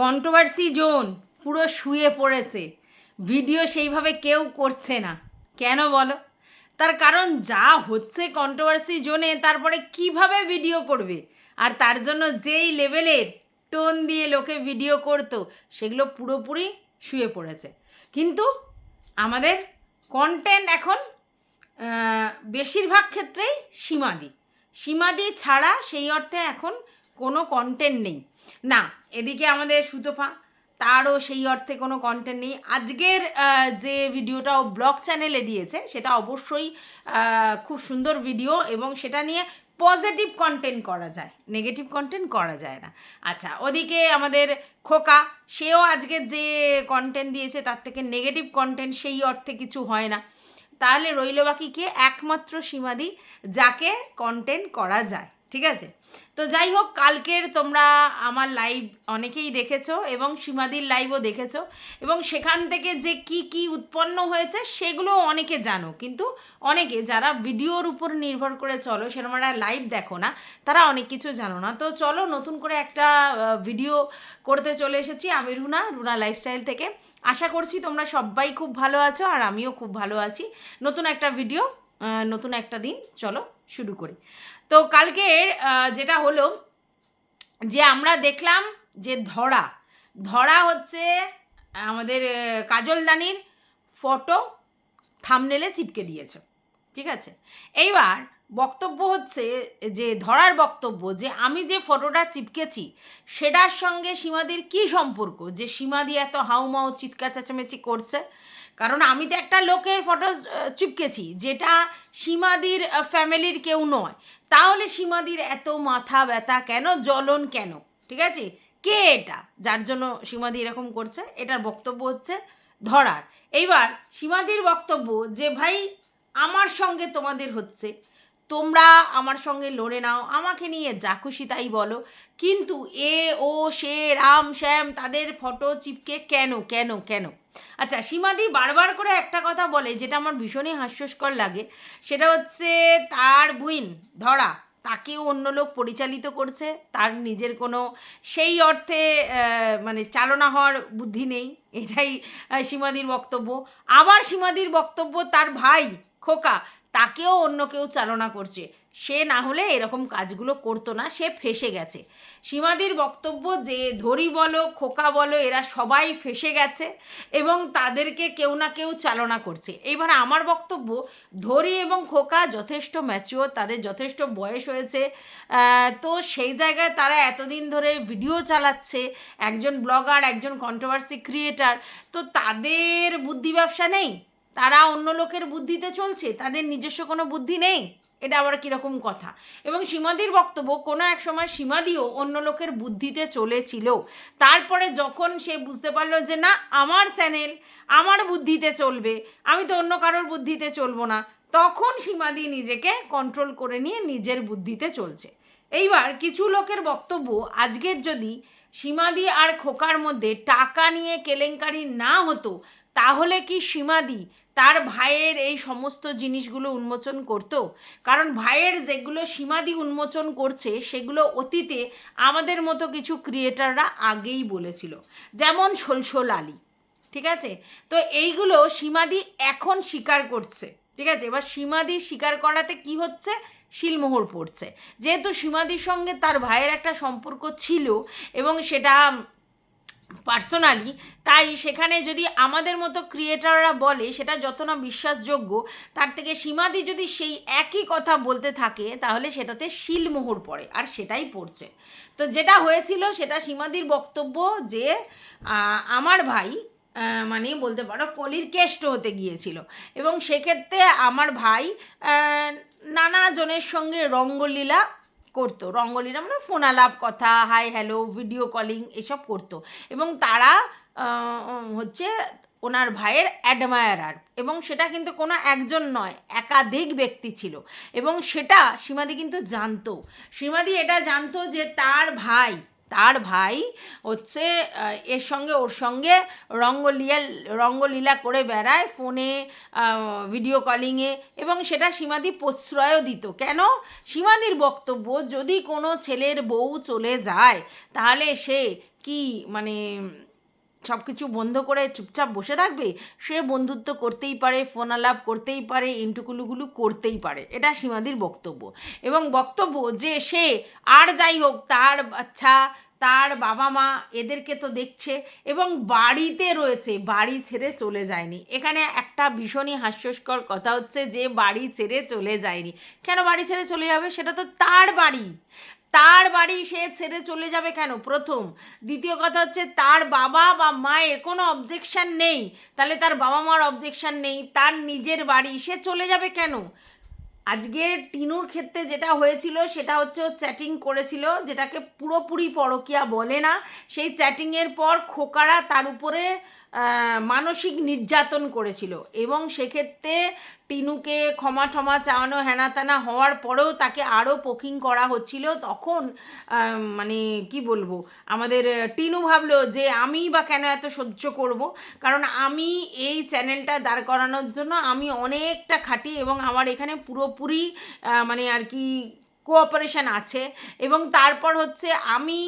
Controversy zone পুরো শুয়ে পড়েছে। ভিডিও সেইভাবে কেউ করছে না। কেন বলো? তার কারণ যা হচ্ছে কন্ট্রোভার্সি জোনে, তারপরে কীভাবে ভিডিও করবে? আর তার জন্য যেই লেভেলের টোন দিয়ে লোকে ভিডিও করতো, সেগুলো পুরোপুরি শুয়ে পড়েছে। কিন্তু আমাদের কন্টেন্ট এখন বেশিরভাগ ক্ষেত্রেই সীমাদি। সীমাদি ছাড়া সেই অর্থে এখন কোনো কন্টেন্ট নেই। না, এদিকে আমাদের সুতোপা তারও সেই অর্থে কোনো কন্টেন্ট নেই। আজকের যে ভিডিওটা ও ব্লগ চ্যানেলে দিয়েছে, সেটা অবশ্যই খুব সুন্দর ভিডিও এবং সেটা নিয়ে পজিটিভ কন্টেন্ট করা যায়। নেগেটিভ কন্টেন্ট করা যায় না। আচ্ছা ওদিকে আমাদের খোকা, সেও আজকে যে কন্টেন্ট দিয়েছে, তার থেকে নেগেটিভ কন্টেন্ট সেই অর্থে কিছু হয় না। তাহলে রইল বাকি কে? একমাত্র সীমাদি, যাকে কন্টেন্ট করা যায়। ঠিক আছে? তো যাই হোক, কালকের তোমরা আমার লাইভ অনেকেই দেখেছ এবং সীমাদির লাইভও দেখেছ এবং সেখান থেকে যে কি কি উৎপন্ন হয়েছে সেগুলো অনেকে জানো। কিন্তু অনেকে যারা ভিডিওর উপর নির্ভর করে চলো, সেরকম একটা লাইভ দেখো না, তারা অনেক কিছু জানো না। তো চলো, নতুন করে একটা ভিডিও করতে চলে এসেছি আমি রুনা রুনা লাইফস্টাইল থেকে। আশা করছি তোমরা সবাই খুব ভালো আছো আর আমিও খুব ভালো আছি। নতুন একটা ভিডিও নতুন একটা দিন, চলো শুরু করি। তো কালকের যেটা হলো যে আমরা দেখলাম যে ধরা ধরা হচ্ছে আমাদের কাজলদানির ফটো থামনেলে চিপকে দিয়েছে, ঠিক আছে? এইবার বক্তব্য হচ্ছে যে, ধরার বক্তব্য যে, আমি যে ফটোটা চিপকেছি, সেটার সঙ্গে সীমাদির কি সম্পর্ক? যে সীমাদি এত হাউমাউ, চিৎকার, চেঁচামেচি করছে কারণ আমি তো একটা লোকের ফটো চিপকেছি, যেটা সীমাদির ফ্যামিলির কেউ নয়। তাহলে সীমাদির এত মাথা ব্যথা কেন? জ্বলন কেন? ঠিক আছে? কে এটা? যার জন্য সীমাদি এরকম করছে, এটার বক্তব্য হচ্ছে ধরার। এইবার সীমাদির বক্তব্য যে, ভাই, আমার সঙ্গে তোমাদের হচ্ছে। তোমরা আমার সঙ্গে লড়ে নাও, আমাকে নিয়ে যা খুশি তাই বলো। কিন্তু এ, ও, সে, রাম, শ্যাম, তাদের ফটো চিপকে কেন কেন কেন? আচ্ছা সীমাদি বারবার করে একটা কথা বলে, যেটা আমার ভীষণই হাস্যস্কর লাগে। সেটা হচ্ছে তার বুইন, ধরা, তাকেও অন্য লোক পরিচালিত করছে, তার নিজের কোনো, সেই অর্থে মানে চালনা হওয়ার বুদ্ধি নেই, এটাই সীমাদির বক্তব্য। আবার সীমাদির বক্তব্য, তার ভাই খোকা, তাকেও অন্য কেউ চালনা করছে। সে না হলে এরকম কাজগুলো করতো না, সে ফেসে গেছে। সীমাদির বক্তব্য যে ধরি বলো, খোকা বলো, এরা সবাই ফেসে গেছে এবং তাদেরকে কেউ না কেউ চালনা করছে। এইবার আমার বক্তব্য, ধরি এবং খোকা যথেষ্ট ম্যাচিওর তাদের যথেষ্ট বয়স হয়েছে তো সেই জায়গায় তারা এতদিন ধরে ভিডিও চালাচ্ছে, একজন ব্লগার একজন কন্ট্রোভার্সি ক্রিয়েটার তো তাদের বুদ্ধি ব্যবসা নেই? তারা অন্য লোকের বুদ্ধিতে চলছে? তাদের নিজস্ব কোনো বুদ্ধি নেই? এটা আবার কীরকম কথা? এবং সীমাদির বক্তব্য, কোনো এক সময় সীমাদিও অন্য লোকের বুদ্ধিতে চলেছিল। তারপরে যখন সে বুঝতে পারল যে, না, আমার চ্যানেল আমার বুদ্ধিতে চলবে, আমি তো অন্য কারোর বুদ্ধিতে চলবো না, তখন সীমাদি নিজেকে কন্ট্রোল করে নিয়ে নিজের বুদ্ধিতে চলছে। এইবার কিছু লোকের বক্তব্য, আজকের যদি সীমাদি আর খোকার মধ্যে টাকা নিয়ে কেলেঙ্কারি না হতো তাহলে কি সীমাদি তার ভাইয়ের এই সমস্ত জিনিসগুলো উন্মোচন করতো? কারণ ভাইয়ের যেগুলো সীমাদি উন্মোচন করছে, সেগুলো অতীতে আমাদের মতো কিছু ক্রিয়েটাররা আগেই বলেছিল। যেমন সলসল আলী, ঠিক আছে? তো এইগুলো সীমাদি এখন স্বীকার করছে, ঠিক আছে? এবার সীমাদি স্বীকার করাতে কি হচ্ছে? শিলমোহর পড়ছে। যেহেতু সীমাদির সঙ্গে তার ভাইয়ের একটা সম্পর্ক ছিল এবং সেটা পার্সোনালি তাই সেখানে যদি আমাদের মতো ক্রিয়েটাররা বলে সেটা যত না বিশ্বাসযোগ্য, তার থেকে সীমাদি যদি সেই একই কথা বলতে থাকে, তাহলে সেটাতে শিলমোহর পড়ে, আর সেটাই পড়ছে। তো যেটা হয়েছিল সেটা সীমাদির বক্তব্য যে আমার ভাই মানে বলতে পারো কলির কেষ্ট হতে গিয়েছিল। এবং সেক্ষেত্রে আমার ভাই নানা জনের সঙ্গে রঙ্গলীলা করতো। রঙ্গলীলা মানে ফোনালাপ কথা হাই হ্যালো ভিডিও কলিং এসব করতো। এবং তারা হচ্ছে ওনার ভাইয়ের অ্যাডমায়ারার এবং সেটা কিন্তু কোনো একজন নয়, একাধিক ব্যক্তি ছিল। এবং সেটা সীমাদি কিন্তু জানতো। সীমাদি এটা জানতো যে তার ভাই তার ভাই হচ্ছে এর সঙ্গে ওর সঙ্গে রঙ্গলীলা রঙ্গলীলা করে বেড়ায় ফোনে ভিডিও কলিংয়ে এবং সেটা সীমাদি প্রশ্রয়ও দিত। কেন? সীমাদির বক্তব্য, যদি কোনো ছেলের বউ চলে যায়, তাহলে সে কি মানে সব কিছু বন্ধ করে চুপচাপ বসে থাকবে? সে বন্ধুত্ব করতেই পারে ফোন আলাপ করতেই পারে ইন্টুকুলুগুলু করতেই পারে। এটা সীমাদির বক্তব্য। এবং বক্তব্য যে সে, আর যাই হোক, তার বাচ্চা তার বাবা মা এদেরকে তো দেখছে এবং বাড়িতে রয়েছে, বাড়ি ছেড়ে চলে যায়নি। এখানে একটা ভীষণই হাস্যস্কর কথা হচ্ছে যে বাড়ি ছেড়ে চলে যায়নি। কেন বাড়ি ছেড়ে চলে যাবে? সেটা তো তার বাড়ি। তার বাড়ি সে ছেড়ে চলে যাবে কেন? প্রথম। দ্বিতীয় কথা হচ্ছে তার বাবা বা মায়ের কোনো অবজেকশান নেই। তাহলে তার বাবা মার অবজেকশান নেই, তার নিজের বাড়ি, সে চলে যাবে কেন? আজকের টিনুর ক্ষেত্রে যেটা হয়েছিল, সেটা হচ্ছে ও চ্যাটিং করেছিল, যেটাকে পুরোপুরি পরকিয়া বলে না। সেই চ্যাটিংয়ের পর খোকারা তার উপরে মানসিক নির্যাতন করেছিল। এবং সেক্ষেত্রে টিনুকে ক্ষমা ঠমা চাওয়ানো হেনা তেনা হওয়ার পরেও তাকে আরও পোকিং করা হচ্ছিল। তখন মানে কি বলব, আমাদের টিনু ভাবলো যে আমি বা কেন এত সহ্য করব? কারণ আমি এই চ্যানেলটা দাঁড় করানোর জন্য আমি অনেকটা খাটি এবং আমার এখানে পুরোপুরি মানে আর কি কোঅপারেশন আছে এবং তারপর হচ্ছে আমি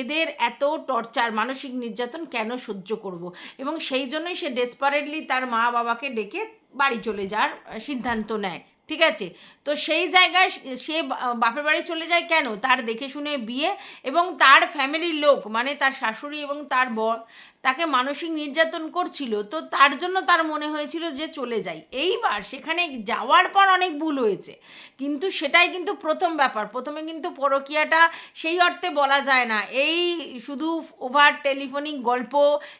এদের এত টর্চার মানসিক নির্যাতন কেন সহ্য করব? এবং সেই জন্যই সে ডেসপারেটলি তার মা বাবাকে ডেকে বাড়ি চলে যাওয়ার সিদ্ধান্ত নেয়, ঠিক আছে? তো সেই জায়গায় সে বাপের বাড়ি চলে যায় কেন? তার দেখে শুনে বিয়ে এবং তার ফ্যামিলির লোক মানে তার শাশুড়ি এবং তার বর তাকে মানসিক নির্যাতন করছিল, তো তার জন্য তার মনে হয়েছিল যে চলে যাই। এইবার সেখানে যাওয়ার পর অনেক ভুল হয়েছে। কিন্তু সেটাই কিন্তু প্রথম ব্যাপার। প্রথমে কিন্তু পরকীয়াটা সেই অর্থে বলা যায় না। এই শুধু ওভার টেলিফোনিক গল্প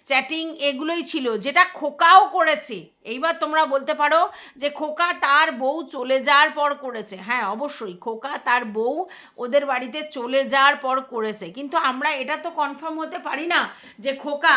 চ্যাটিং এগুলোই ছিল, যেটা খোকাও করেছে। এইবার তোমরা বলতে পারো যে খোকা তার বউ চলে যাওয়ার পর করেছে। হ্যাঁ অবশ্যই খোকা তার বউ ওদের বাড়িতে চলে যাওয়ার পর করেছে। কিন্তু আমরা এটা তো কনফার্ম হতে পারি না যে খোকা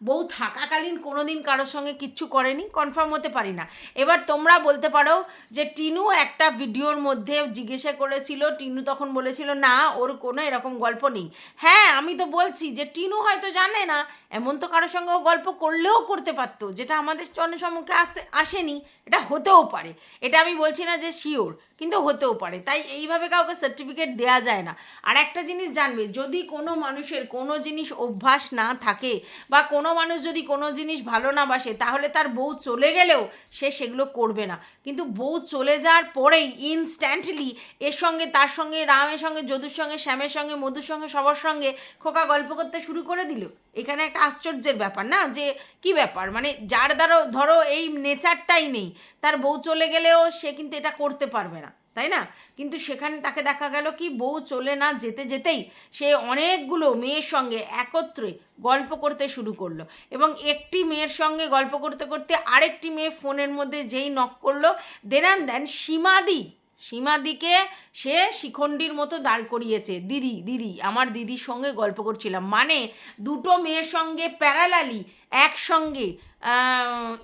বউ থাকাকালীন কোনোদিন কারোর সঙ্গে কিচ্ছু করেনি কনফার্ম হতে পারি না এবার তোমরা বলতে পারো যে টিনু একটা ভিডিওর মধ্যে জিজ্ঞাসা করেছিল, টিনু তখন বলেছিল, না, ওর কোনো এরকম গল্প নেই। হ্যাঁ আমি তো বলছি যে টিনু হয়তো জানে না, এমন তো কারোর সঙ্গে ও গল্প করলেও করতে পারতো, যেটা আমাদের জনসম্মুখে আসতে আসেনি, এটা হতেও পারে। এটা আমি বলছি না যে শিওর কিন্তু হতেও পারে। তাই এইভাবে কাউকে সার্টিফিকেট দেওয়া যায় না। আর একটা জিনিস জানবে, যদি কোনো মানুষের কোনো জিনিস অভ্যাস না থাকে বা কোনো মানুষ যদি কোনো জিনিস ভালো না বাসে, তাহলে তার বউ চলে গেলেও সে সেগুলো করবে না। কিন্তু বউ চলে যাওয়ার পরেই ইনস্ট্যান্টলি এর সঙ্গে, তার সঙ্গে, রামের সঙ্গে, যদুর সঙ্গে, শ্যামের সঙ্গে, মধুর সঙ্গে, সবার সঙ্গে খোকা গল্প করতে শুরু করে দিল। এখানে একটা আশ্চর্যের ব্যাপার, না? যে কি ব্যাপার? মানে যার দ্বারা ধরো এই নেচারটাই নেই, তার বউ চলে গেলেও সে কিন্তু এটা করতে পারবে না, তাই না? কিন্তু সেখানে তাকে দেখা গেল কি, বউ চলে না যেতে যেতেই সে অনেকগুলো মেয়ের সঙ্গে একত্রে গল্প করতে শুরু করল এবং একটি মেয়ের সঙ্গে গল্প করতে করতে আরেকটি মেয়ে ফোনের মধ্যে যেই নক করল দেনান দেন সীমাদি সীমাদিকে সে শিখণ্ডির মতো দাঁড় করিয়েছে। দিদি দিদি, আমার দিদির সঙ্গে গল্প করছিলাম। মানে দুটো মেয়ের সঙ্গে প্যারালালি একসঙ্গে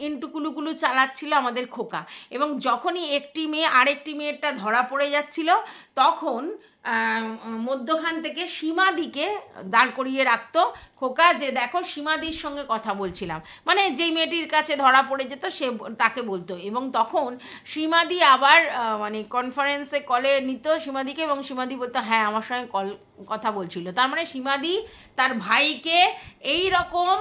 ইন্টুকুলুকুলু চালাচ্ছিল আমাদের খোকা। এবং যখনই একটি মেয়ে আরেকটি মেয়েরটা ধরা পড়ে যাচ্ছিল, তখন মধ্যখান থেকে সীমাদিকে দাঁড় করিয়ে রাখতো খোকা যে দেখো সীমাদির সঙ্গে কথা বলছিলাম। মানে যেই মেয়েটির কাছে ধরা পড়ে যেত সে তাকে বলতো এবং তখন সীমাদি আবার মানে কনফারেন্সে কলে নিত সীমাদিকে এবং সীমাদি বলতো হ্যাঁ আমার সঙ্গে কল কথা বলছিল। তার মানে সীমাদি তার ভাইকে এই রকম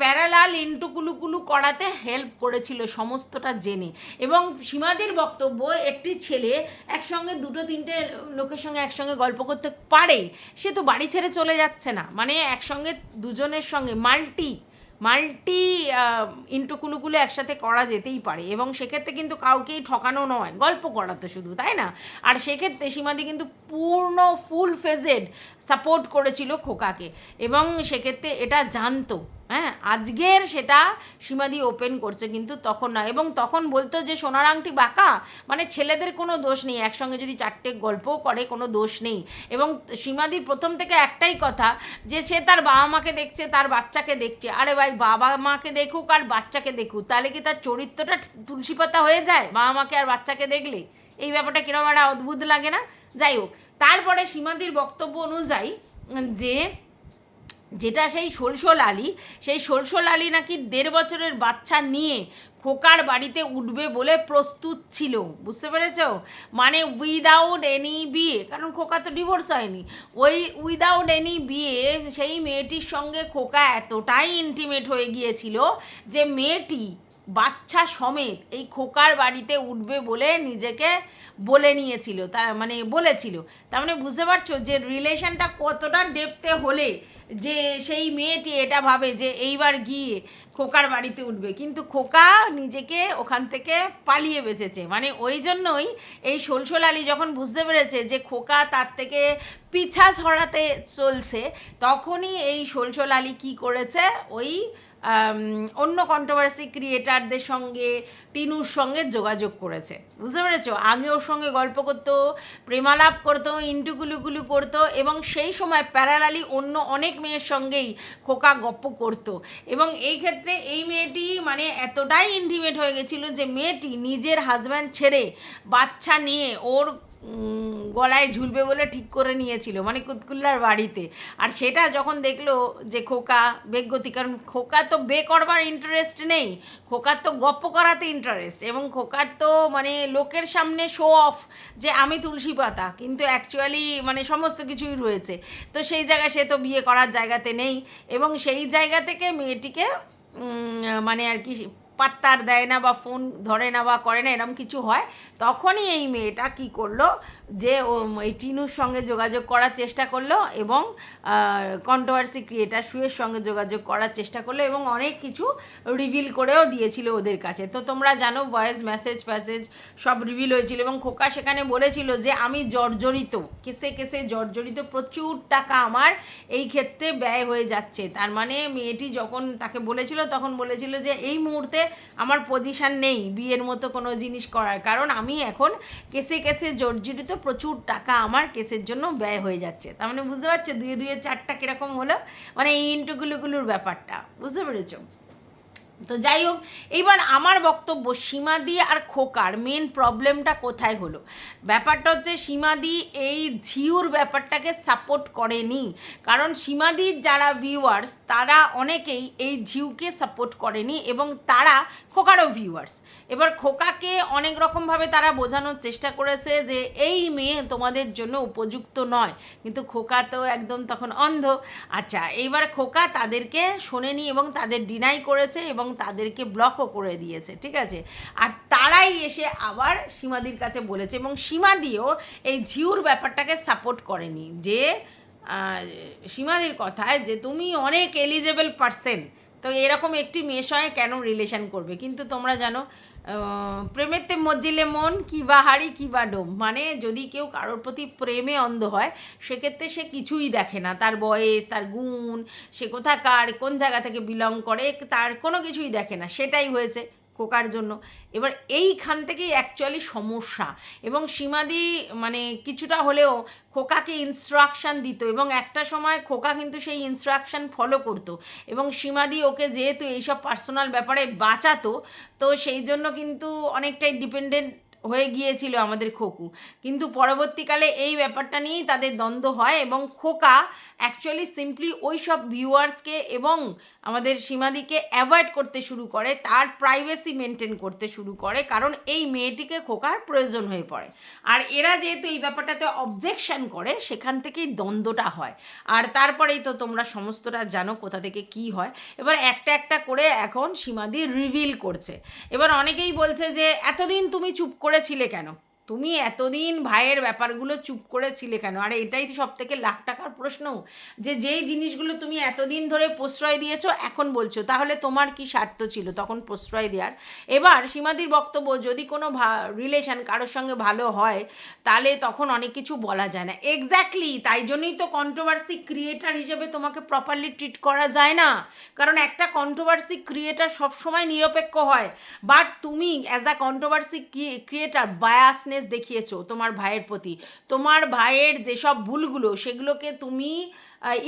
প্যারালাল ইন্টুকুলুকুলু করাতে হেল্প করেছিল সমস্তটা জেনে। এবং সীমাদের বক্তব্য, একটি ছেলে একসঙ্গে দুটো, তিনটে লোকের সঙ্গে একসঙ্গে গল্প করতে পারে, সে তো বাড়ি ছেড়ে চলে যাচ্ছে না। মানে একসঙ্গে দুজনের সঙ্গে, মাল্টি মাল্টি ইন্টুকুলুকুলো একসাথে করা যেতেই পারে এবং সেক্ষেত্রে কিন্তু কাউকেই ঠকানো নয়, গল্প করা তো শুধু, তাই না? আর সেক্ষেত্রে সীমাদি কিন্তু পূর্ণ ফুল ফেজেড সাপোর্ট করেছিল খোকাকে এবং সেক্ষেত্রে এটা জানতো। হ্যাঁ আজকের সেটা সীমাদি ওপেন করছে কিন্তু তখন না এবং তখন বলতো যে, সোনার আংটি বাঁকা মানে ছেলেদের কোনো দোষ নেই। একসঙ্গে যদি চারটে গল্পও করে, কোনো দোষ নেই। এবং সীমাদির প্রথম থেকে একটাই কথা যে, সে তার বাবা মাকে দেখছে, তার বাচ্চাকে দেখছে। আরে ভাই, বাবা মাকে দেখুক আর বাচ্চাকে দেখুক, তাহলে কি তার চরিত্রটা তুলসী পাতা হয়ে যায়? বাবা মাকে আর বাচ্চাকে দেখলে? এই ব্যাপারটা কীরকম একটা অদ্ভুত লাগে না? যাই হোক, তারপরে সীমাদির বক্তব্য অনুযায়ী যে যেটা সেই সলসল আলী, সেই সলসল আলী নাকি দেড় বছরের বাচ্চা নিয়ে খোকার বাড়িতে উঠবে বলে প্রস্তুত ছিল, বুঝতে পেরেছ? মানে উইদাউট এনি বিয়ে, কারণ খোকা তো ডিভোর্স হয়নি। ওই উইদাউট এনি বিয়ে সেই মেয়েটির সঙ্গে খোকা এতটাই ইন্টিমেট হয়ে গিয়েছিল যে মেয়েটি বাচ্চা সমেত এই খোকার বাড়িতে উঠবে বলে নিজেকে বলে নিয়েছিল, তার মানে বলেছিল। তার মানে বুঝতে পারছ যে রিলেশনটা কতটা ডেপতে হলে যে সেই মেয়েটি এটা ভাবে যে এইবার গিয়ে খোকার বাড়িতে উঠবে। কিন্তু খোকা নিজেকে ওখান থেকে পালিয়ে বেঁচেছে। মানে ওই জন্যই এই সলসল আলী যখন বুঝতে পেরেছে যে খোকা তার থেকে পিছা ছড়াতে চলছে, তখনই এই সলসল আলী কী করেছে? ওই অন্য কন্ট্রোভার্সি ক্রিয়েটারদের সঙ্গে, টিনুর সঙ্গে যোগাযোগ করেছে। বুঝতে পেরেছ? আগে ওর সঙ্গে গল্প করতো, প্রেমালাপ করতো, ইন্টুকুলুকুলু করতো, এবং সেই সময় প্যারালালি অন্য অনেক মেয়ের সঙ্গেই খোকা গপ্প করতো। এবং এই ক্ষেত্রে এই মেয়েটি মানে এতটাই ইন্টিমেট হয়ে গেছিল যে মেয়েটি নিজের হাজব্যান্ড ছেড়ে বাচ্চা নিয়ে ওর গলায় ঝুলবে বলে ঠিক করে নিয়েছিল মানে কুতকুল্লার বাড়িতে। আর সেটা যখন দেখল যে খোকা বেগতি কারণ খোকা তো বে করবার ইন্টারেস্ট নেই। খোকার তো গপ্প করাতে ইন্টারেস্ট এবং খোকার তো মানে লোকের সামনে শো অফ যে আমি তুলসী পাতা, কিন্তু অ্যাকচুয়ালি মানে সমস্ত কিছুই রয়েছে। তো সেই জায়গায় সে তো বিয়ে করার জায়গাতে নেই, এবং সেই জায়গা থেকে মেয়েটিকে মানে আর কি পাত্তার দেয় না বা ফোন ধরে না বা করে না, এরম কিছু হয়। তখনই এই মেয়েটা কি করল? যে এই টিনুর সঙ্গে যোগাযোগ করার চেষ্টা করল এবং কন্ট্রোভার্সি ক্রিয়েটার সুয়ের সঙ্গে যোগাযোগ করার চেষ্টা করল এবং অনেক কিছু রিভিল করেও দিয়েছিল ওদের কাছে। তো তোমরা জানো ভয়েস মেসেজ ফ্যাসেজ সব রিভিল হয়েছিল এবং খোকা সেখানে বলেছিল যে, আমি জর্জরিত। কেসে কেসে জর্জরিত, প্রচুর টাকা আমার এই ক্ষেত্রে ব্যয় হয়ে যাচ্ছে। তার মানে মেয়েটি যখন তাকে বলেছিল, তখন বলেছিল যে, এই মুহূর্তে আমার পজিশান নেই বিয়ের মতো কোনো জিনিস করার। কারণ আমি এখন কেসে কেসে জর্জরিত প্রচুর টাকা আমার কেসের জন্য ব্যয় হয়ে যাচ্ছে। তার মানে বুঝতে পারছ? দুয়ে দুয়ে চারটা কীরকম হলো? মানে এই ইন্টুগুলোগুলোর ব্যাপারটা। বুঝতে পেরেছ? তো যাই হোক, এইবার আমার বক্তব্য সীমাদি আর খোকার মেন প্রবলেমটা কোথায় হলো? ব্যাপারটা হচ্ছে সীমাদি এই ঝিউর ব্যাপারটাকে সাপোর্ট করেনি। কারণ সীমাদির যারা ভিউয়ার্স তারা অনেকেই এই ঝিউকে সাপোর্ট করেনি এবং তারা খোকারও ভিউয়ার্স এবার খোকাকে অনেক রকমভাবে তারা বোঝানোর চেষ্টা করেছে যে এই মেয়ে তোমাদের জন্য উপযুক্ত নয়। কিন্তু খোকা তো একদম তখন অন্ধ। আচ্ছা এইবার খোকা তাদেরকে শোনেনি এবং তাদের ডিনাই করেছে এবং তাদেরকে ব্লকও করে দিয়েছে, ঠিক আছে? আর তারাই এসে আবার সীমাদির কাছে বলেছে এবং সীমাদিও এই ঝিউর ব্যাপারটাকে সাপোর্ট করেনি যে সীমাদির কথায় যে তুমি অনেক এলিজেবল পার্সেন তো এরকম একটি মেয়ের সঙ্গে কেন রিলেশন করবে? কিন্তু তোমরা জানো প্রেমেতে মজ্জিলে মন, কি বা হাড়ি, কি বা ডোম। মানে যদি কেউ কারোর প্রতি প্রেমে অন্ধ হয়, সেক্ষেত্রে সে কিছুই দেখে না। তার বয়স, তার গুণ, সে কোথাকার, কোন জায়গা থেকে বিলং করে, তার কোনো কিছুই দেখে না। সেটাই হয়েছে। খোকার জন্য। এবার এইখান থেকেই অ্যাকচুয়ালি সমস্যা। এবং সীমাদি মানে কিছুটা হলেও খোকাকে ইনস্ট্রাকশান দিত এবং একটা সময় খোকা কিন্তু সেই ইনস্ট্রাকশান ফলো করতো। এবং সীমাদি ওকে যেহেতু এইসব পার্সোনাল ব্যাপারে বাঁচাতো, তো সেই জন্য কিন্তু অনেকটাই ডিপেন্ডেন্ট হয়ে গিয়েছিল আমাদের খোকু। কিন্তু পরবর্তীকালে এই ব্যাপারটা নিয়েই তাদের দ্বন্দ্ব হয় এবং খোকা অ্যাকচুয়ালি সিম্পলি ওই সব ভিউয়ার্সকে এবং আমাদের সীমাদিকে অ্যাভয়েড করতে শুরু করে, তার প্রাইভেসি মেনটেন করতে শুরু করে, কারণ এই মেয়েটিকে খোকার প্রয়োজন হয়ে পড়ে। আর এরা যেহেতু এই ব্যাপারটাতে অবজেকশন করে, সেখান থেকেই দ্বন্দ্বটা হয়। আর তারপরেই তো তোমরা সমস্তটা জানো কোথা থেকে কি হয়। এবার একটা একটা করে এখন সীমাদি রিভিল করছে। এবার অনেকেই বলছে যে, এতদিন তুমি চুপ করেছিলে কেন? তুমি এতদিন ভাইয়ের ব্যাপারগুলো চুপ করেছিলে কেন? আর এটাই তো সব থেকে লাখ টাকার প্রশ্ন। যে যেই জিনিসগুলো তুমি এতদিন ধরে প্রশ্রয় দিয়েছ, এখন বলছো, তাহলে তোমার কি স্বার্থ ছিল তখন প্রশ্রয় দেওয়ার? এবার সীমাদির বক্তব্য, যদি কোনো রিলেশন কারোর সঙ্গে ভালো হয়, তাহলে তখন অনেক কিছু বলা যায় না। এক্স্যাক্টলি তাই জন্যই তো কন্ট্রোভার্সি ক্রিয়েটার হিসেবে তোমাকে প্রপারলি ট্রিট করা যায় না। কারণ একটা কন্ট্রোভার্সি ক্রিয়েটার সবসময় নিরপেক্ষ হয়। বাট তুমি as a controversy creator biasness দেখিয়েছো তোমার ভাইয়ের প্রতি। তোমার ভাইয়ের যেসব ভুলগুলো সেগুলোকে তুমি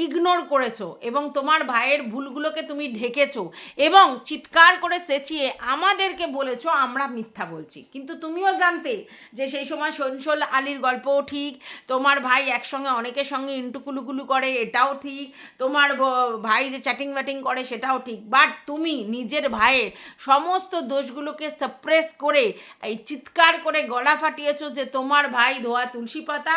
ইগনোর করেছ এবং তোমার ভাইয়ের ভুলগুলোকে তুমি ঢেকেছো এবং চিৎকার করে চেঁচিয়ে আমাদেরকে বলেছ, আমরা মিথ্যা বলছি। কিন্তু তুমিও জানতে যে সেই সময় সনসল আলীর গল্পও ঠিক, তোমার ভাই একসঙ্গে অনেকের সঙ্গে ইন্টুকুলুকুলু করে, এটাও ঠিক, তোমার ভাই যে চ্যাটিং ব্যাটিং করে, সেটাও ঠিক। বাট তুমি নিজের ভাইয়ের সমস্ত দোষগুলোকে সাপ্রেস করে, এই চিৎকার করে গলা ফাটিয়েছো যে তোমার ভাই ধোয়া তুলসী পাতা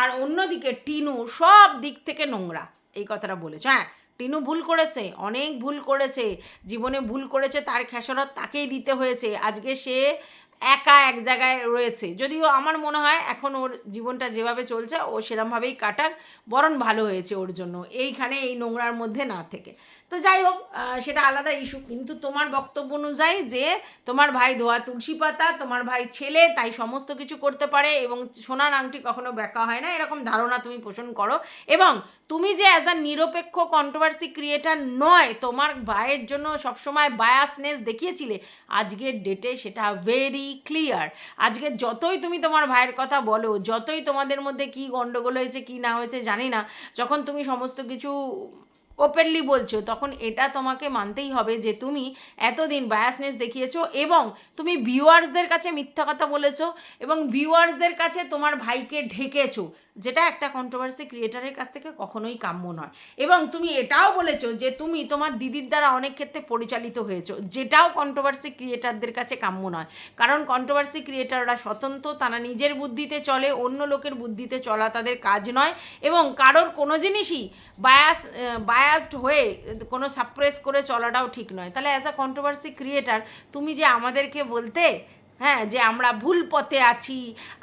আর অন্যদিকে টিনু সব দিক থেকে নোংরা। এই কথাটা বলেছ। হ্যাঁ টিনু ভুল করেছে, অনেক ভুল করেছে, জীবনে ভুল করেছে, তার খেসরত তাকেই দিতে হয়েছে। আজকে সে একা এক জায়গায় রয়েছে। যদিও আমার মনে হয় এখন ওর জীবনটা যেভাবে চলছে, ও সেরমভাবেই কাটাক, বরং ভালো হয়েছে ওর জন্য। এইখানে এই নোংরার মধ্যে না থেকে। তো যাই হোক সেটা আলাদা ইস্যু কিন্তু তোমার বক্তব্য অনুযায়ী যে তোমার ভাই ধোয়া তুলসী পাতা, তোমার ভাই ছেলে, তাই সমস্ত কিছু করতে পারে এবং সোনার আংটি কখনো ব্যাকা হয় না। এরকম ধারণা তুমি পোষণ করো। এবং তুমি যে অ্যাজ আ নিরপেক্ষ কন্ট্রোভার্সি ক্রিয়েটার নয়, তোমার ভাইয়ের জন্য সবসময় বায়াসনেস দেখিয়েছিলে, আজকের ডেটে সেটা ভেরি ক্লিয়ার আজকে যতই তুমি তোমার ভাইয়ের কথা বলো, যতই তোমাদের মধ্যে কি গণ্ডগোল হয়েছে, কি না হয়েছে, জানি না। যখন তুমি সমস্ত কিছু ওপেনলি বলছো, তখন এটা তোমাকে মানতেই হবে যে তুমি এতদিন বায়াসনেস দেখিয়েছো এবং তুমি ভিউয়ার্সদের কাছে মিথ্যা কথা বলেছ এবং ভিউয়ার্সদের কাছে তোমার ভাইকে ঢেকেছো, যেটা একটা কন্ট্রোভার্সি ক্রিয়েটারের কাছ থেকে কখনোই কাম্য নয়। এবং তুমি এটাও বলেছ যে তুমি তোমার দিদির দ্বারা অনেক ক্ষেত্রে পরিচালিত হয়েছো, যেটাও কন্ট্রোভার্সি ক্রিয়েটারদের কাছে কাম্য নয়। কারণ কন্ট্রোভার্সি ক্রিয়েটাররা স্বতন্ত্র, তারা নিজের বুদ্ধিতে চলে, অন্য লোকের বুদ্ধিতে চলা তাদের কাজ নয় এবং কারোর কোনো জিনিসই বায়াস বায়াসড হয়ে কোনো সাপ্রেস করে চলাটাও ঠিক নয়। তাহলে অ্যাজ আ কন্ট্রোভার্সি ক্রিয়েটার তুমি যে আমাদেরকে বলতে হ্যাঁ যে আমরা ভুল পথে আছি,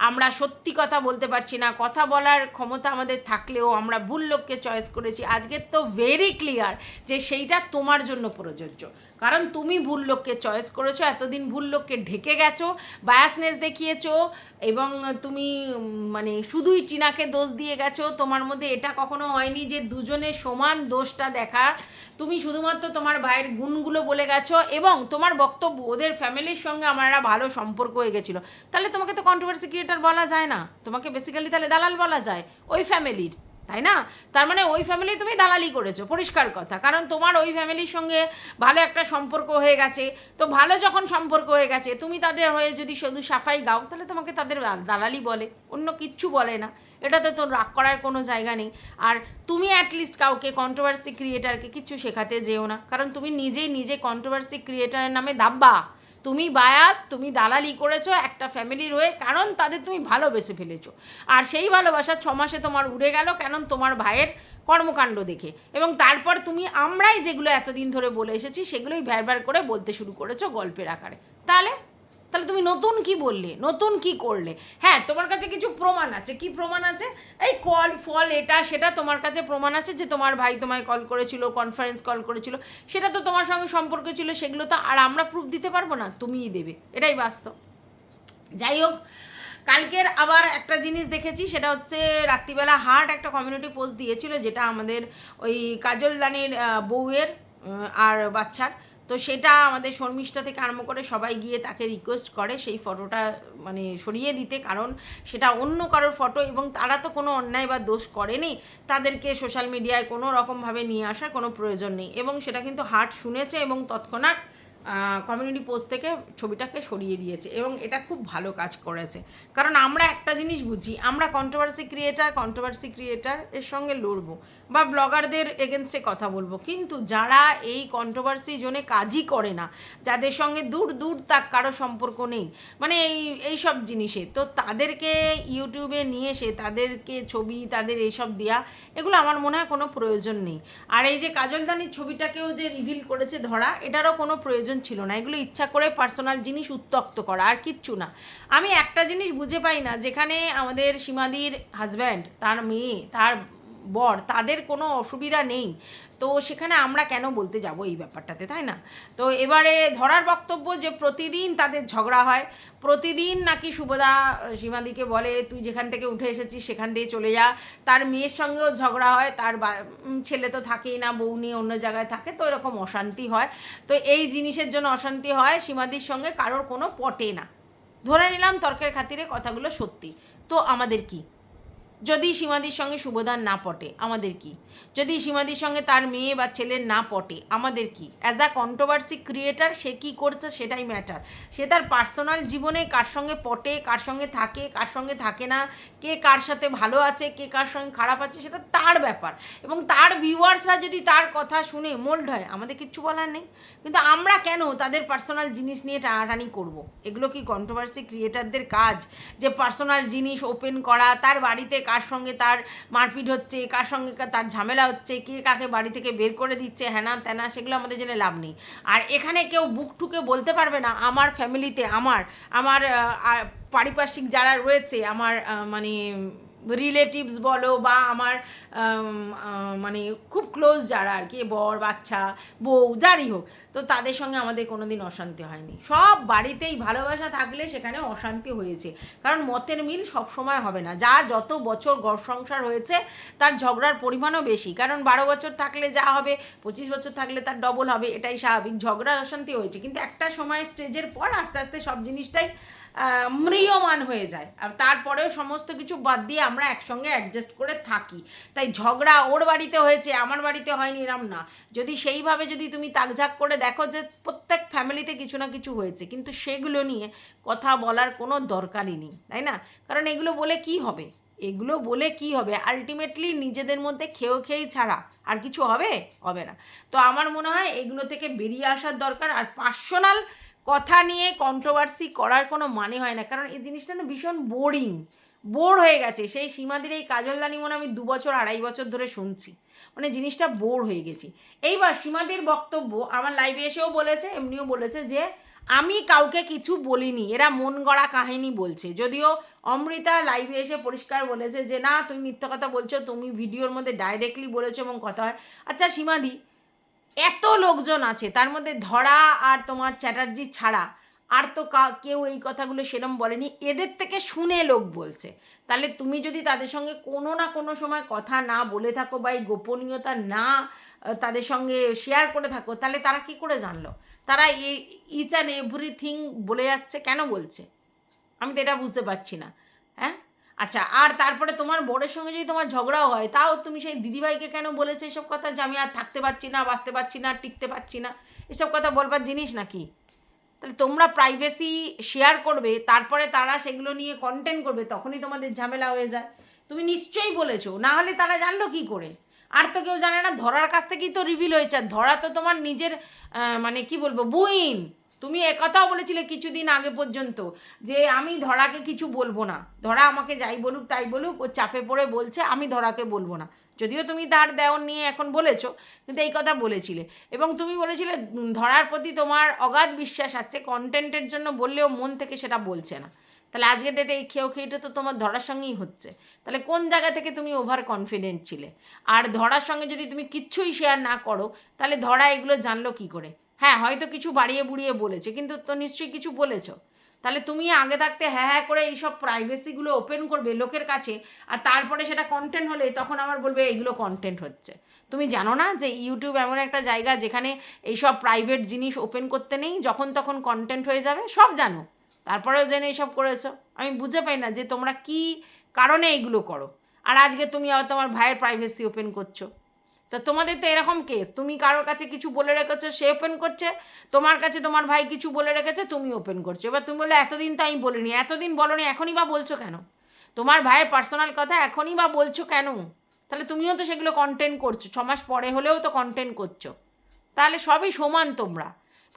আমরা সত্যি কথা বলতে পারছি না, কথা বলার ক্ষমতা আমাদের থাকলেও আমরা ভুল লোককে চয়েস করেছি। আজকে তো ভেরি ক্লিয়ার যে সেইটা তোমার জন্য প্রযোজ্য। কারণ তুমি ভুল লোককে চয়েস করেছ, এতদিন ভুল লোককে ঢেকে গেছো বায়াসনেস দেখিয়েছো, এবং তুমি মানে শুধুই টিনাকে দোষ দিয়ে গেছো। তোমার মধ্যে এটা কখনো হয়নি যে দুজনে সমান দোষটা দেখা। তুমি শুধুমাত্র তোমার ভাইয়ের গুণগুলো বলে গেছো, এবং তোমার বক্তব্য, ওদের ফ্যামিলির সঙ্গে আমার ভালো সম্পর্ক হয়ে গেছিল। তাহলে তোমাকে তো কন্ট্রোভার্সি ক্রিয়েটার বলা যায় না। তোমাকে বেসিক্যালি তাহলে দালাল বলা যায়। ওই ফ্যামিলির তাই না? তার মানে ওই ফ্যামিলি তুমি দালালি করেছ, পরিষ্কার কথা। কারণ তোমার ওই ফ্যামিলির সঙ্গে ভালো একটা সম্পর্ক হয়ে গেছে। তো ভালো যখন সম্পর্ক হয়ে গেছে, তুমি তাদের হয়ে যদি শুধু সাফাই গাও, তাহলে তোমাকে তাদের দালালি বলে। অন্য কিচ্ছু বলে না। এটাতে তো রাগ করার কোনো জায়গা নেই। আর তুমি অ্যাটলিস্ট কাউকে কন্ট্রোভার্সি ক্রিয়েটারকে কিচ্ছু শেখাতে যেও না। কারণ তুমি নিজেই নিজে কন্ট্রোভার্সি ক্রিয়েটারের নামে দাব্বা। তুমি বায়াস তুমি দালালি করেছ, একটা ফ্যামিলির হয়ে কারণ তাদের তুমি ভালোবেসে ফেলেছো। আর সেই ভালোবাসা ছ মাসে তোমার উড়ে গেল কেন তোমার ভাইয়ের কর্মকাণ্ড দেখে। এবং তারপর তুমি আমরাই যেগুলো এতদিন ধরে বলে এসেছি, সেগুলোই ভ্যারভ্যার করে বলতে শুরু করেছ গল্পের আকারে। তাহলে তাহলে তুমি নতুন কি বললে? নতুন কি করলে? হ্যাঁ তোমার কাছে কিছু প্রমাণ আছে। কি প্রমাণ আছে? এই কল, ফল, এটা, সেটা তোমার কাছে প্রমাণ আছে যে তোমার ভাই তোমায় কল করেছিল কনফারেন্স কল করেছিল। সেটা তো তোমার সঙ্গে সম্পর্ক ছিল, সেগুলো তো আর আমরা প্রুফ দিতে পারব না, তুমিই দেবে। এটাই বাস্তব। যাই হোক, কালকের আবার একটা জিনিস দেখেছি, সেটা হচ্ছে রাত্রিবেলা হার্ট একটা কমিউনিটি পোস্ট দিয়েছিল, যেটা আমাদের ওই কাজল দানির বউয়ের আর বাচ্চার। তো সেটা আমাদের শর্মিষ্ঠা থেকে আরম্ভ করে সবাই গিয়ে তাকে রিকোয়েস্ট করে সেই ফটোটা মানে সরিয়ে দিতে। কারণ সেটা অন্য কারোর ফটো এবং তারা তো কোনো অন্যায় বা দোষ করেনি। তাদেরকে সোশ্যাল মিডিয়ায় কোনো রকমভাবে নিয়ে আসার কোনো প্রয়োজন নেই। এবং সেটা কিন্তু হার্ট শুনেছে এবং তৎক্ষণাৎ কমিউনিটি পোস্ট থেকে ছবিটাকে সরিয়ে দিয়েছে এবং এটা খুব ভালো কাজ করেছে। কারণ আমরা একটা জিনিস বুঝি, আমরা কন্ট্রোভার্সি ক্রিয়েটার কন্ট্রোভার্সি ক্রিয়েটার এর সঙ্গে লড়বো বা ব্লগারদের এগেনস্টে কথা বলব। কিন্তু যারা এই কন্ট্রোভার্সি জোনে কাজই করে না, যাদের সঙ্গে দূর দূর তাক কারও সম্পর্ক নেই মানে এই এই সব জিনিসে, তো তাদেরকে ইউটিউবে নিয়ে এসে তাদেরকে ছবি, তাদের এইসব দেওয়া এগুলো আমার মনে হয় কোনো প্রয়োজন নেই। আর এই যে কাজলদানির ছবিটাকেও যে রিভিল করেছে ধরা, এটারও কোনো প্রয়োজন ছিল না। এগুলো ইচ্ছা করে পার্সোনাল জিনিস উত্তক্ত করা, আর কিচ্ছু না। আমি একটা জিনিস বুঝে পাই না, যেখানে আমাদের সীমাদির হাজব্যান্ড তার মেয়ে, তার বর, তাদের কোনো অসুবিধা নেই। তো সেখানে আমরা কেন বলতে যাব এই ব্যাপারটাতে, তাই না? তো এবারে ধরার বক্তব্য যে প্রতিদিন তাদের ঝগড়া হয়, প্রতিদিন নাকি শুভদা সীমাদিকে বলে, তুই যেখান থেকে উঠে এসেছিস সেখান দিয়ে চলে যা। তার মেয়ের সঙ্গেও ঝগড়া হয়, তার ছেলে তো থাকেই না, বউ নিয়ে অন্য জায়গায় থাকে, তো এরকম অশান্তি হয়। তো এই জিনিসের জন্য অশান্তি হয়, সীমাদির সঙ্গে কারোর কোনো পটে না। ধরে নিলাম তর্কের খাতিরে কথাগুলো সত্যি। তো আমাদের কি? যদি সীমাদির সঙ্গে শুভদার না পটে, আমাদের কি? যদি সীমাদির সঙ্গে তার মেয়ে বা ছেলের না পটে, আমাদের কি? অ্যাজ আ কন্ট্রোভার্সি ক্রিয়েটার সে কী করছে সেটাই ম্যাটার সে তার পার্সোনাল জীবনে কার সঙ্গে পটে, কার সঙ্গে থাকে, কার সঙ্গে থাকে না, কে কার সাথে ভালো আছে, কে কার সঙ্গে খারাপ আছে, সেটা তার ব্যাপার। এবং তার ভিউয়ার্সরা যদি তার কথা শুনে মোল্ড হয়, আমাদের কিচ্ছু বলার নেই। কিন্তু আমরা কেন তাদের পার্সোনাল জিনিস নিয়ে টানাটানি করব। এগুলো কি কন্ট্রোভার্সি ক্রিয়েটারদের কাজ? যে পার্সোনাল জিনিস ওপেন করা, তার বাড়িতে কার সঙ্গে তার মারপিট হচ্ছে, কার সঙ্গে তার ঝামেলা হচ্ছে, কে কাকে বাড়ি থেকে বের করে দিচ্ছে হ্যানা ত্যানা সেগুলো আমাদের জেনে লাভ নেই। আর এখানে কেউ বুক ঠুকে বলতে পারবে না, আমার ফ্যামিলিতে আমার আমার পারিপার্শ্বিক যারা রয়েছে, আমার মানে রিলেটিভস বলো বা আমার মানে খুব ক্লোজ যারা আর কি, বর, বাচ্চা, বউ, যারই হোক, তো তাদের সঙ্গে আমাদের কোনো দিন অশান্তি হয়নি। সব বাড়িতেই ভালোবাসা থাকলে সেখানে অশান্তি হয়েছে। কারণ মতের মিল সব সময় হবে না। যার যত বছর ঘর সংসার হয়েছে, তার ঝগড়ার পরিমাণও বেশি। কারণ বারো বছর থাকলে যা হবে, পঁচিশ বছর থাকলে তার ডবল হবে, এটাই স্বাভাবিক। ঝগড়া, অশান্তি হয়েছে। কিন্তু একটা সময় স্টেজের পর আস্তে আস্তে সব জিনিসটাই ম্রিয়মান হয়ে যায়। আর তারপরেও সমস্ত কিছু বাদ দিয়ে আমরা একসঙ্গে অ্যাডজাস্ট করে থাকি। তাই ঝগড়া ওর বাড়িতে হয়েছে, আমার বাড়িতে হয়নি, এরম না। যদি সেইভাবে যদি তুমি তাকঝাক করে দেখো যে প্রত্যেক ফ্যামিলিতে কিছু না কিছু হয়েছে, কিন্তু সেগুলো নিয়ে কথা বলার কোনো দরকারই নেই, তাই না? কারণ এগুলো বলে কি হবে? এগুলো বলে কি হবে? আলটিমেটলি নিজেদের মধ্যে খেয়েও খেয়েই ছাড়া আর কিছু হবে? হবে না। তো আমার মনে হয় এগুলো থেকে বেরিয়ে আসার দরকার। আর পার্সোনাল কথা নিয়ে কন্ট্রোভার্সি করার কোনো মানে হয় না। কারণ এই জিনিসটা না ভীষণ বোরিং বোর হয়ে গেছে। সেই সীমাদির এই কাজলদানি মনে আমি দু বছর, আড়াই বছর ধরে শুনছি। মানে জিনিসটা বোর হয়ে গেছি। এইবার সীমাদির বক্তব্য আমার লাইভে এসেও বলেছে, এমনিও বলেছে যে, আমি কাউকে কিছু বলিনি। এরা মন গড়া কাহিনী বলছে। যদিও অমৃতা লাইভে এসে পরিষ্কার বলেছে যে, না, তুমি মিথ্যা কথা বলছো। তুমি ভিডিওর মধ্যে ডাইরেক্টলি বলেছ এবং কথা হয়। আচ্ছা সীমাদি এত লোকজন আছে, তার মধ্যে ধরা আর তোমার চ্যাটার্জি ছাড়া আর তো কেউ এই কথাগুলো সেরম বলেনি। এদের থেকে শুনে লোক বলছে। তাহলে তুমি যদি তাদের সঙ্গে কোনো না কোনো সময় কথা না বলে থাকো বা এই গোপনীয়তা না তাদের সঙ্গে শেয়ার করে থাকো, তাহলে তারা কি করে জানলো? তারা ইচ অ্যান্ড এভরিথিং বলে যাচ্ছে, কেন বলছে? আমি তো এটা বুঝতে পারছি না হ্যাঁ? আচ্ছা আর তারপরে তোমার বোর্ডের সঙ্গে যদি তোমার ঝগড়াও হয়, তাও তুমি সেই দিদিভাইকে কেন বলেছ এসব কথা যে আমি আর থাকতে পারছি না, বাঁচতে পারছি না, টিকতে পারছি না? এসব কথা বলবার জিনিস নাকি? তাহলে তোমরা প্রাইভেসি শেয়ার করবে, তারপরে তারা সেগুলো নিয়ে কন্টেন্ট করবে, তখনই তোমাদের ঝামেলা হয়ে যায়। তুমি নিশ্চয়ই বলেছ, না হলে তারা জানলো কি করে? আর তো কেউ জানে না, ধরার কাছ থেকেই তো রিভিল হয়েছে ধরা তো তোমার নিজের মানে কি বলব, বুইন। তুমি একথাও বলেছিলে কিছুদিন আগে পর্যন্ত যে আমি ধরাকে কিছু বলব না। ধরা আমাকে যাই বলুক তাই বলুক, ও চাপে পড়ে বলছে, আমি ধরাকে বলব না। যদিও তুমি তার দেওয়ার নিয়ে এখন বলেছ, কিন্তু এই কথা বলেছিলে। এবং তুমি বলেছিলে ধরার প্রতি তোমার অগাধ বিশ্বাস আছে কন্টেন্টের জন্য বললেও মন থেকে সেটা বলছে না। তাহলে আজকের ডেটে এই খেয়েও খেয়েটা তো তোমার ধরার সঙ্গেই হচ্ছে। তাহলে কোন জায়গা থেকে তুমি ওভার কনফিডেন্ট ছিলে? আর ধরার সঙ্গে যদি তুমি কিচ্ছুই শেয়ার না করো, তাহলে ধরা এগুলো জানলো কি করে? হ্যাঁ হয়তো কিছু বাড়িয়ে বুড়িয়ে বলেছে, কিন্তু তো নিশ্চয়ই কিছু বলেছ। তাহলে তুমি আগে থাকতে হ্যাঁ হ্যাঁ করে এইসব প্রাইভেসিগুলো ওপেন করবে লোকের কাছে, আর তারপরে সেটা কন্টেন্ট হলে তখন আমার বলবে এইগুলো কন্টেন্ট হচ্ছে। তুমি জানো না যে ইউটিউব এমন একটা জায়গা যেখানে এইসব প্রাইভেট জিনিস ওপেন করতে নেই, যখন তখন কন্টেন্ট হয়ে যাবে, সব জানো। তারপরেও জেনে এইসব করেছ। আমি বুঝে পাই না যে তোমরা কি কারণে এইগুলো করো। আর আজকে তুমি আবার তোমার ভাইয়ের প্রাইভেসি ওপেন করছ। তা তোমাদের তো এরকম কেস তুমি কারোর কাছে কিছু বলে রেখেছো, সে ওপেন করছে। তোমার কাছে তোমার ভাই কিছু বলে রেখেছে, তুমি ওপেন করছ। এবার তুমি বলে এতদিন তো আমি বলিনি, এতদিন বলনি, এখনই বা বলছো কেন? তোমার ভাইয়ের পার্সোনাল কথা, এখনই বা বলছো কেন? তাহলে তুমিও তো সেগুলো কন্টেন্ট করছ। ছমাস পরে হলেও তো কন্টেন্ট করছ। তাহলে সবই সমান তোমরা।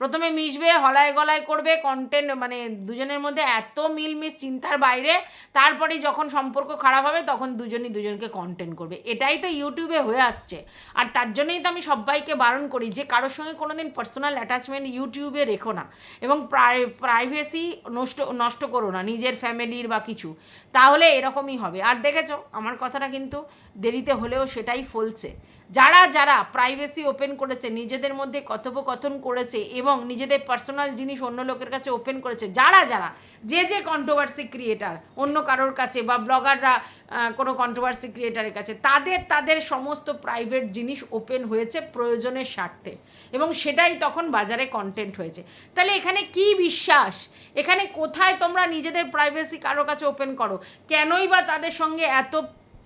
প্রথমে মিশবে, হলায় গলায় করবে কন্টেন্ট মানে দুজনের মধ্যে এত মিলমিশ চিন্তার বাইরে তারপরে যখন সম্পর্ক খারাপ হবে, তখন দুজনই দুজনকে কন্টেন্ট করবে। এটাই তো ইউটিউবে হয়ে আসছে। আর তার জন্যই তো আমি সবাইকে বারণ করি যে, কারোর সঙ্গে কোনো দিন পার্সোনাল অ্যাটাচমেন্ট ইউটিউবে রেখো না এবং প্রায় প্রাইভেসি নষ্ট নষ্ট করো না, নিজের ফ্যামিলির বা কিছু। তাহলে এরকমই হবে। আর দেখেছ, আমার কথাটা কিন্তু দেরিতে হলেও সেটাই ফলছে। যারা যারা প্রাইভেসি ওপেন করেছে, নিজেদের মধ্যে কথোপকথন করেছে এবং নিজেদের পার্সোনাল জিনিস অন্য লোকের কাছে ওপেন করেছে, যারা যারা, যে যে কন্ট্রোভার্সি ক্রিয়েটার অন্য কারোর কাছে বা ব্লগাররা কোনো কন্ট্রোভার্সি ক্রিয়েটারের কাছে, তাদের তাদের সমস্ত প্রাইভেট জিনিস ওপেন হয়েছে প্রয়োজনের স্বার্থে এবং সেটাই তখন বাজারে কন্টেন্ট হয়েছে। তাহলে এখানে কি বিশ্বাস? এখানে কোথায় তোমরা নিজেদের প্রাইভেসি কারোর কাছে ওপেন করো? কেনই বা তাদের সঙ্গে এত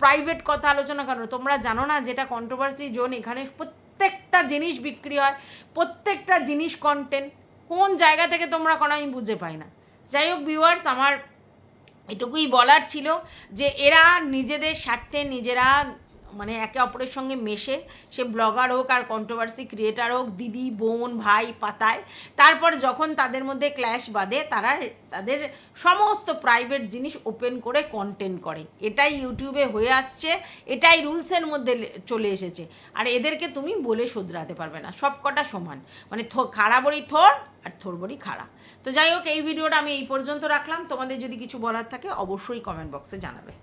প্রাইভেট কথা আলোচনা করো। তোমরা জানো না যেটা কন্ট্রোভার্সি জোন এখানে প্রত্যেকটা জিনিস বিক্রি হয়, প্রত্যেকটা জিনিস কন্টেন্ট কোন জায়গা থেকে তোমরা কোনো আমি বুঝে পাই না। যাই হোক ভিউয়ার্স আমার এটুকুই বলার ছিল যে এরা নিজেদের স্বার্থে নিজেরা মানে একে অপরের সঙ্গে মেশে, সে ব্লগার হোক আর কন্ট্রোভার্সি ক্রিয়েটার হোক, দিদি, বোন, ভাই, পাতায়, তারপর যখন তাদের মধ্যে ক্ল্যাশ বাঁধে, তারা তাদের সমস্ত প্রাইভেট জিনিস ওপেন করে কন্টেন্ট করে। এটাই ইউটিউবে হয়ে আসছে, এটাই রুলসের মধ্যে চলে এসেছে। আর এদেরকে তুমি বলে শুধরাতে পারবে না, সব কটা সমান। মানে বড়ি থোর আর থোর বড়ি খাড়া। তো যাই হোক, এই ভিডিওটা আমি এই পর্যন্ত রাখলাম। তোমাদের যদি কিছু বলার থাকে, অবশ্যই কমেন্ট বক্সে জানাবে।